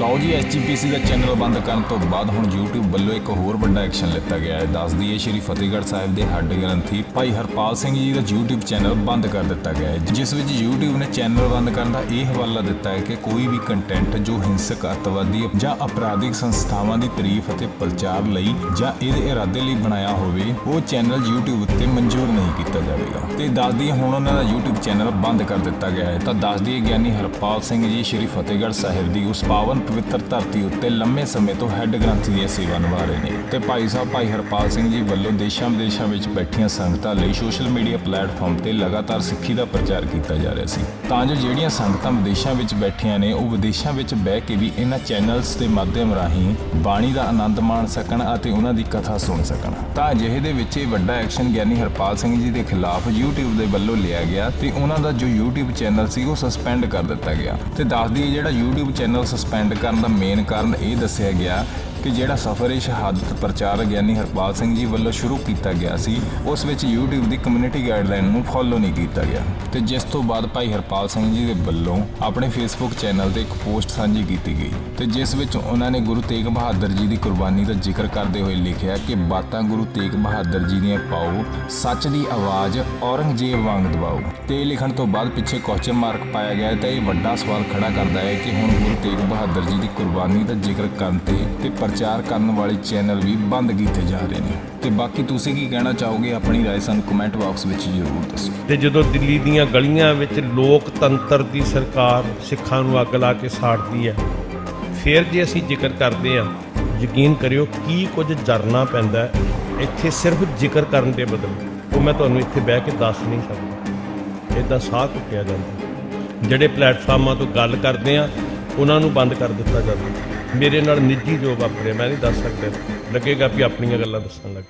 ਲਓ ਜੀ ਐਸਜੀਪੀਸੀ ਦਾ ਚੈਨਲ ਬੰਦ ਕਰਨ ਤੋਂ ਬਾਅਦ ਹੁਣ YouTube ਵੱਲੋਂ ਇੱਕ ਹੋਰ ਵੱਡਾ ਐਕਸ਼ਨ ਲਿੱਤਾ ਗਿਆ ਹੈ। ਦੱਸ ਦਈਏ, ਸ਼੍ਰੀ ਫਤਿਹਗੜ੍ਹ ਸਾਹਿਬ ਦੇ ਹੱਡ ਗ੍ਰੰਥੀ ਭਾਈ ਹਰਪਾਲ ਸਿੰਘ ਜੀ ਦਾ YouTube ਚੈਨਲ ਬੰਦ ਕਰ ਦਿੱਤਾ ਗਿਆ ਹੈ, ਜਿਸ ਵਿੱਚ YouTube ਨੇ ਚੈਨਲ ਬੰਦ ਕਰਨ ਦਾ ਇਹ ਹਵਾਲਾ ਦਿੱਤਾ ਹੈ ਕਿ ਕੋਈ ਵੀ ਕੰਟੈਂਟ ਜੋ ਹਿੰਸਕ, ਅੱਤਵਾਦੀ ਜਾਂ ਅਪਰਾਧਿਕ ਸੰਸਥਾਵਾਂ ਦੀ ਤਾਰੀਫ ਅਤੇ ਪ੍ਰਚਾਰ ਲਈ ਜਾਂ ਇਹਦੇ ਇਰਾਦੇ ਲਈ ਬਣਾਇਆ ਹੋਵੇ, ਉਹ ਚੈਨਲ YouTube ਉੱਤੇ ਮਨਜ਼ੂਰ ਨਹੀਂ ਕੀਤਾ ਜਾਵੇਗਾ। ਤੇ ਦੱਸ ਦਈਏ, ਹੁਣ ਉਹਨਾਂ ਦਾ YouTube ਚੈਨਲ ਬੰਦ ਕਰ ਦਿੱਤਾ ਗਿਆ ਹੈ। ਤਾਂ ਦੱਸ ਦਈਏ, ਗਿਆਨੀ ਹਰਪਾਲ ਸਿੰਘ ਜੀ, ਸ਼੍ਰੀ ਫਤਿਹਗੜ੍ਹ ਸਾਹਿਬ ਦੀ ਉਸ ਪਾਵਨ ਪਵਿੱਤਰ ਧਰਤੀ ਉੱਤੇ ਲੰਮੇ ਸਮੇਂ ਤੋਂ ਹੈੱਡ ਗ੍ਰੰਥੀ ਦੀਆਂ ਸੇਵਾ ਨਿਭਾ ਰਹੇ ਨੇ ਤੇ ਭਾਈ ਸਾਹਿਬ, ਭਾਈ ਹਰਪਾਲ ਸਿੰਘ ਜੀ ਵੱਲੋਂ ਦੇਸ਼ਾਂ ਵਿਦੇਸ਼ਾਂ ਵਿੱਚ ਬੈਠੀਆਂ ਸੰਗਤਾਂ ਲਈ ਸੋਸ਼ਲ ਮੀਡੀਆ ਪਲੇਟਫਾਰਮ ਤੇ ਲਗਾਤਾਰ ਸਿੱਖੀ ਦਾ ਪ੍ਰਚਾਰ ਕੀਤਾ ਜਾ ਰਿਹਾ ਸੀ। ਤਾਂ ਜੋ ਜਿਹੜੀਆਂ ਸੰਗਤਾਂ ਵਿਦੇਸ਼ਾਂ ਵਿੱਚ ਬੈਠੀਆਂ ਨੇ, ਉਹ ਵਿਦੇਸ਼ਾਂ ਵਿੱਚ ਬਹਿ ਕੇ ਵੀ ਇਹਨਾਂ ਚੈਨਲਸ ਦੇ ਮਾਧਿਅਮ ਰਾਹੀਂ ਬਾਣੀ ਦਾ ਆਨੰਦ ਮਾਣ ਸਕਣ ਅਤੇ ਉਹਨਾਂ ਦੀ ਕਥਾ ਸੁਣ ਸਕਣ। ਤਾਂ ਅਜਿਹੇ ਦੇ ਵਿੱਚ ਇਹ ਵੱਡਾ ਐਕਸ਼ਨ ਗਿਆਨੀ ਹਰਪਾਲ ਸਿੰਘ ਜੀ ਦੇ ਖਿਲਾਫ YouTube ਦੇ ਵੱਲੋਂ ਲਿਆ ਗਿਆ ਤੇ ਉਹਨਾਂ ਦਾ ਜੋ YouTube ਚੈਨਲ ਸੀ, ਉਹ ਸਸਪੈਂਡ ਕਰ ਦਿੱਤਾ ਗਿਆ। ਤੇ ਦੱਸ ਦਈਏ ਜਿਹੜਾ YouTube ਚੈਨਲ ਸਸਪੈਂਡ ਕਰਨ ਦਾ ਮੇਨ ਕਾਰਨ ਇਹ ਦੱਸਿਆ ਗਿਆ ਕਿ ਜਿਹੜਾ ਸਫਰ ਇਹ ਸ਼ਹਾਦਤ ਪ੍ਰਚਾਰ ਗਿਆਨੀ ਹਰਪਾਲ ਸਿੰਘ ਜੀ ਵੱਲੋਂ ਸ਼ੁਰੂ ਕੀਤਾ ਗਿਆ ਸੀ, ਉਸ ਵਿੱਚ YouTube ਦੀ ਕਮਿਊਨਿਟੀ ਗਾਈਡਲਾਈਨ ਨੂੰ ਫੋਲੋ ਨਹੀਂ ਕੀਤਾ ਗਿਆ। ਤੇ ਜਿਸ ਤੋਂ ਬਾਅਦ ਭਾਈ ਹਰਪਾਲ ਸਿੰਘ ਜੀ ਦੇ ਵੱਲੋਂ ਆਪਣੇ Facebook ਚੈਨਲ ਤੇ ਇੱਕ ਪੋਸਟ ਸਾਂਝੀ ਕੀਤੀ ਗਈ। ਤੇ ਜਿਸ ਵਿੱਚ ਉਹਨਾਂ ਨੇ ਗੁਰੂ ਤੇਗ ਬਹਾਦਰ ਜੀ ਦੀ ਕੁਰਬਾਨੀ ਦਾ ਜ਼ਿਕਰ ਕਰਦੇ ਹੋਏ ਲਿਖਿਆ ਕਿ ਬਾਤਾਂ ਗੁਰੂ ਤੇਗ ਬਹਾਦਰ ਜੀ ਦੀਆਂ ਪਾਓ, ਸੱਚ ਦੀ ਆਵਾਜ਼ ਔਰੰਗਜ਼ੇਬ ਵਾਂਗ ਦਬਾਓ ਤੇ ਇਹ ਲਿਖਣ ਤੋਂ ਬਾਅਦ ਪਿੱਛੇ ਕੁਐਸਚਨ ਮਾਰਕ ਪਾਇਆ ਗਿਆ ਤਾਂ ਇਹ ਵੱਡਾ ਸਵਾਲ ਖੜਾ ਕਰਦਾ ਹੈ ਕਿ ਹੁਣ ਗੁਰੂ ਤੇਗ ਬਹਾਦਰ ਜੀ ਦੀ ਕੁਰਬਾਨੀ ਦਾ ਜ਼ਿਕਰ ਕਰਨ ਤੇ ਤੇ ਪ੍ਰਚਾਰ ਕਰਨ ਵਾਲੇ ਚੈਨਲ ਵੀ ਬੰਦ ਕੀਤੇ ਜਾ ਰਹੇ ਨੇ ਤੇ ਬਾਕੀ ਤੁਸੀਂ ਕੀ ਕਹਿਣਾ ਚਾਹੋਗੇ ਆਪਣੀ رائے ਸਾਨੂੰ ਕਮੈਂਟ ਬਾਕਸ ਵਿੱਚ ਜ਼ਰੂਰ ਦੱਸੋ ਤੇ ਜਦੋਂ ਦਿੱਲੀ ਦੀਆਂ ਗਲੀਆਂ ਵਿੱਚ ਲੋਕਤੰਤਰ ਦੀ ਸਰਕਾਰ ਸਿੱਖਾਂ ਨੂੰ ਅੱਗ ਲਾ ਕੇ ਸਾੜਦੀ ਹੈ ਫਿਰ ਜੇ ਅਸੀਂ ਜ਼ਿਕਰ ਕਰਦੇ ਹਾਂ ਯਕੀਨ ਕਰਿਓ ਕੀ ਕੁਝ ਜਰਨਾ ਪੈਂਦਾ ਹੈ, ਇੱਥੇ ਸਿਰਫ ਜ਼ਿਕਰ ਕਰਨ ਦੇ ਬਦਲੇ ਉਹ ਮੈਂ ਤੁਹਾਨੂੰ ਇੱਥੇ ਬਹਿ ਕੇ ਦੱਸ ਨਹੀਂ ਸਕਦਾ ਇਦਾਂ ਸਾਹ ਘੁੱਟਿਆ ਜਾਂਦਾ ਜਿਹੜੇ ਪਲੇਟਫਾਰਮਾਂ ਤੋਂ ਗੱਲ ਕਰਦੇ ਆ ਉਹਨਾਂ ਨੂੰ ਬੰਦ ਕਰ ਦਿੱਤਾ ਜਾਵੇ। ਮੇਰੇ ਨਾਲ ਨਿੱਜੀ ਜੋ ਵਾਪਰਿਆ, ਮੈਂ ਨਹੀਂ ਦੱਸ ਸਕਦਾ। ਲੱਗੇਗਾ ਵੀ ਆਪਣੀਆਂ ਗੱਲਾਂ ਦੱਸਣ ਲੱਗ